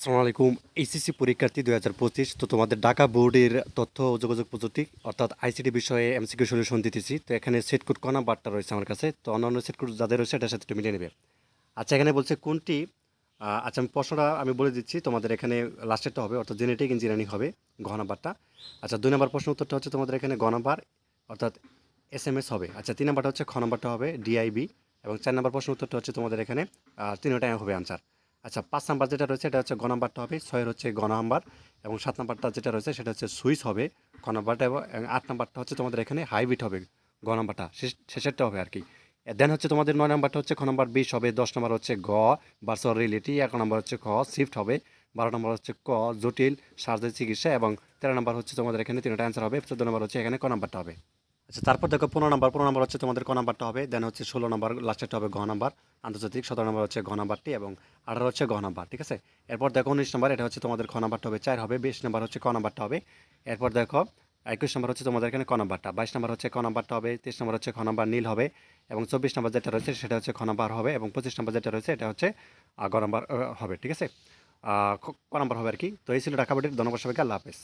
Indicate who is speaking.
Speaker 1: আসসালামু আলাইকুম। এইচএসসি পরীক্ষার্থী দুই হাজার পঁচিশ, তো তোমাদের ঢাকা বোর্ডের তথ্য ও যোগাযোগ প্রযুক্তি, অর্থাৎ আইসিটি বিষয়ে এমসিকিউ সলিউশন দিতেছি। তো এখানে সেট কোড কনা বারটা রয়েছে আমার কাছে। তো অন্যান্য সেট যাদের রয়েছে এটার সাথে একটু মিলিয়ে নেবে। আচ্ছা এখানে বলছে কোনটি? আচ্ছা আমি প্রশ্নটা আমি বলে দিচ্ছি। তোমাদের এখানে লাস্টেরটা হবে, অর্থাৎ জেনেটিক ইঞ্জিনিয়ারিং হবে ঘ নাম্বারটা। আচ্ছা দুই নম্বর প্রশ্ন উত্তরটা হচ্ছে তোমাদের এখানে গ নাম্বার, অর্থাৎ এস এম এস হবে। আচ্ছা তিন নাম্বারটা হচ্ছে খ নাম্বারটা হবে ডিআইবি এবং চার নাম্বার প্রশ্ন উত্তরটা হচ্ছে তোমাদের এখানে তিনটাই হবে আনসার আচ্ছা পাঁচ নাম্বার যেটা রয়েছে, এটা হচ্ছে গ নাম্বারটা হবে, ছয়ের হচ্ছে গ নাম্বার এবং সাত নাম্বারটা যেটা রয়েছে, সেটা হচ্ছে সুইচ হবে খ নাম্বারটা এবং আট নাম্বারটা হচ্ছে তোমাদের এখানে হাইব্রিড হবে, গ নাম্বারটা শেষেরটা হবে আর কি। দেন হচ্ছে তোমাদের নয় নাম্বারটা হচ্ছে খ নাম্বার বিশ হবে, দশ নম্বর হচ্ছে গ বার্সর রিলেটি এক নম্বর হচ্ছে খ শিফট হবে, বারো নম্বর হচ্ছে ক, জটিল সার্জারি চিকিৎসা এবং তেরো নম্বর হচ্ছে তোমাদের এখানে তিনটা অ্যান্সার হবে, চোদ্দ নম্বর হচ্ছে এখানে ক নাম্বারটা হবে। আচ্ছা তারপর দেখো পনেরো নাম্বার পনেরো নাম্বার হচ্ছে তোমাদের ক নাম্বারটা হবে? দেন হচ্ছে ষোলো নাম্বার লাস্টেরটা হবে ঘ নাম্বার, আন্তর্জাতিক, সতেরো নম্বর হচ্ছে ঘ নাম্বারটি এবং আঠারো হচ্ছে ঘ নাম্বার, ঠিক আছে? এরপর দেখো উনিশ নাম্বার, এটা হচ্ছে তোমাদের খ নাম্বারটা হবে, চার হবে, বিশ নাম্বার হচ্ছে ক নাম্বারটা হবে। এরপর দেখো একুশ নম্বর হচ্ছে তোমাদের এখানে ক নাম্বারটা, বাইশ নম্বর হচ্ছে ক নাম্বারটা হবে তেইশ নম্বর হচ্ছে খ নাম্বার নীল হবে এবং চব্বিশ নম্বর যেটা রয়েছে সেটা হচ্ছে খ নাম্বার হবে এবং পঁচিশ নম্বর যেটা রয়েছে এটা হচ্ছে গ নাম্বার হবে, ঠিক আছে? ক ক নাম্বার হবে আর কি। তো এই ছিল ঢাকা বোর্ডের ধন্যবাদ সবাইকে, আল্লাহ হাফেজ।